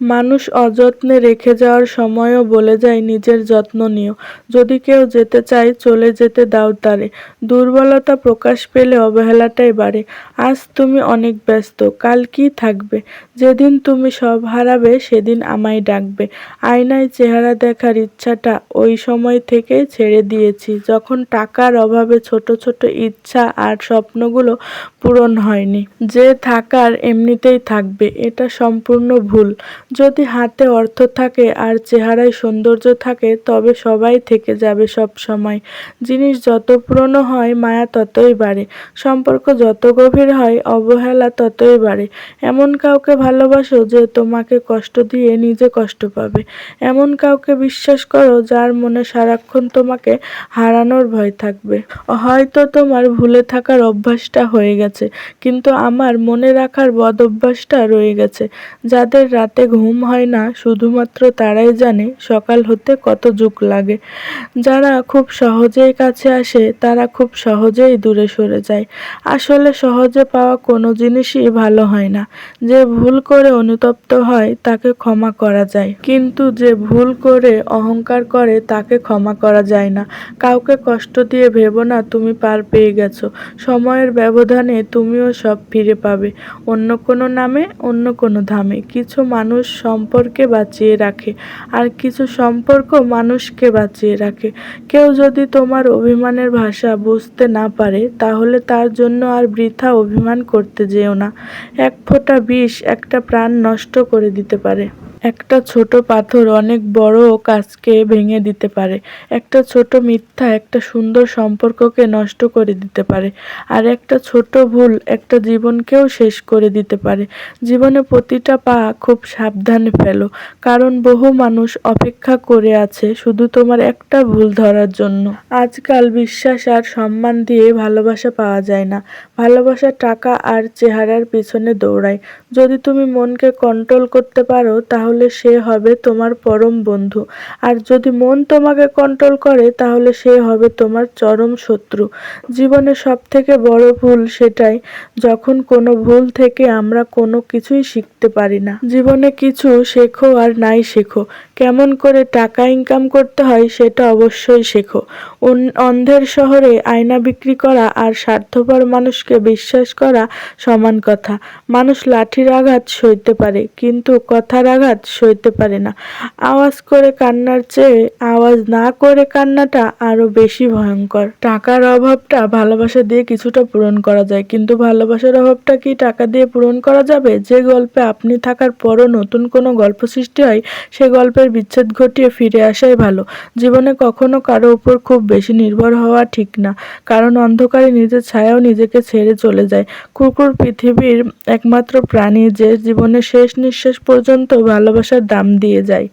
মানুষ অযত্নে রেখে যাওয়ার সময়ও বলে যায়, নিজের যত্ন নিও। যদি কেউ যেতে চায়, চলে যেতে দাও তারে। দুর্বলতা প্রকাশ পেলে অবহেলাটাই বাড়ে। আজ তুমি অনেক ব্যস্ত, কাল কি থাকবে? যেদিন তুমি সব হারাবে, সেদিন আমায় ডাকবে। আয়নায় চেহারা দেখার ইচ্ছাটা ওই সময় থেকেই ছেড়ে দিয়েছি। যখন টাকার অভাবে ছোট ছোট ইচ্ছা আর স্বপ্নগুলো পূরণ হয়নি। যে থাকার এমনিতেই থাকবে, এটা সম্পূর্ণ ভুল। যদি হাতে অর্থ থাকে আর চেহারায় সৌন্দর্য থাকে, তবে সবাই থেকে যাবে সব সময়। জিনিস যত পুরনো হয়, মায়া ততই বাড়ে। সম্পর্ক যত গভীর হয়, অবহেলা ততই বাড়ে। এমন কাউকে ভালোবাসো যে তোমাকে কষ্ট দিয়ে নিজে কষ্ট পাবে। এমন কাউকে বিশ্বাস করো যার মনে সারাক্ষণ তোমাকে হারানোর ভয় থাকবে। হয়তো তোমার ভুলে থাকার অভ্যাসটা হয়ে গেছে, কিন্তু আমার মনে রাখার বদ অভ্যাসটা রয়ে গেছে। যাদের রাতে ঘুম হয় না, শুধুমাত্র তারাই জানে সকাল হতে কত যুগ লাগে। যারা খুব সহজেই কাছে আসে, তারা খুব সহজেই দূরে সরে যায়। আসলে সহজে পাওয়া কোনো জিনিসই ভালো হয় না। যে ভুল করে অনুতপ্ত হয়, তাকে ক্ষমা করা যায়। কিন্তু যে ভুল করে অহংকার করে, তাকে ক্ষমা করা যায় না। কাউকে কষ্ট দিয়ে ভেবো না, তুমি পার পেয়ে গেছো। সময়ের ব্যবধানে তুমিও সব ফিরে পাবে। অন্য কোনো নামে, অন্য কোনো ধামে। কিছু মানুষ সম্পর্কে বাঁচিয়ে রাখে, আর কিছু সম্পর্ক মানুষকে বাঁচিয়ে রাখে। কেউ যদি তোমার অভিমানের ভাষা বুঝতে না পারে, তাহলে তার জন্য আর বৃথা অভিমান করতে যেও না। এক ফোঁটা বিষ একটা প্রাণ নষ্ট করে দিতে পারে। একটা ছোট পাথর অনেক বড় কাজকে ভেঙে দিতে পারে। একটা ছোট মিথ্যা একটা সুন্দর সম্পর্ককে নষ্ট করে দিতে পারে। আর একটা ছোট ভুল একটা জীবনকেও শেষ করে দিতে পারে। জীবনে প্রতিটা পা খুব সাবধানে ফেলো। কারণ বহু মানুষ অপেক্ষা করে আছে শুধু তোমার একটা ভুল ধরার জন্য। আজকাল বিশ্বাস আর সম্মান দিয়ে ভালোবাসা পাওয়া যায় না। ভালোবাসা টাকা আর চেহারার পিছনে দৌড়ায়। যদি তুমি মনকে কন্ট্রোল করতে পারো তাহলে সে হবে তোমার পরম বন্ধু। আর যদি মন তোমাকে কন্ট্রোল করে, তাহলে সে হবে তোমার চরম শত্রু। জীবনে সব থেকে বড় ভুল সেটাই, যখন কোনো ভুল থেকে আমরা কোনো কিছুই শিখতে পারি না। জীবনে কিছু শেখো আর নাই শেখো। কেমন করে টাকা ইনকাম করতে হয়, সেটা অবশ্যই শেখো। অন্ধের শহরে আয়না বিক্রি করা আর স্বার্থপর মানুষকে বিশ্বাস করা সমান কথা। মানুষ লাঠির আঘাত সইতে পারে, কিন্তু কথার আঘাত সইতে পারে না। আওয়াজ করে কান্নার চেয়ে আওয়াজ না করে কান্নাটা আরও বেশি ভয়ঙ্কর। টাকার অভাবটা ভালোবাসা দিয়ে কিছুটা পূরণ করা যায়, কিন্তু ভালোবাসার অভাবটা কি টাকা দিয়ে পূরণ করা যাবে? যে গল্পে আপনি থাকার পরও নতুন কোনো গল্প সৃষ্টি হয়, সে গল্পের বিচ্ছেদ ঘটিয়ে ফিরে আসাই ভালো। জীবনে কখনো কারও উপর খুব বেশি নির্ভর হওয়া ঠিক না, কারণ অন্ধকারে নিজের ছায়াও নিজেকে ছেড়ে চলে যায়। কুকুর পৃথিবীর একমাত্র প্রাণী যে জীবনের শেষ নিঃশ্বাস পর্যন্ত ভালোবাসার দাম দিয়ে যায়।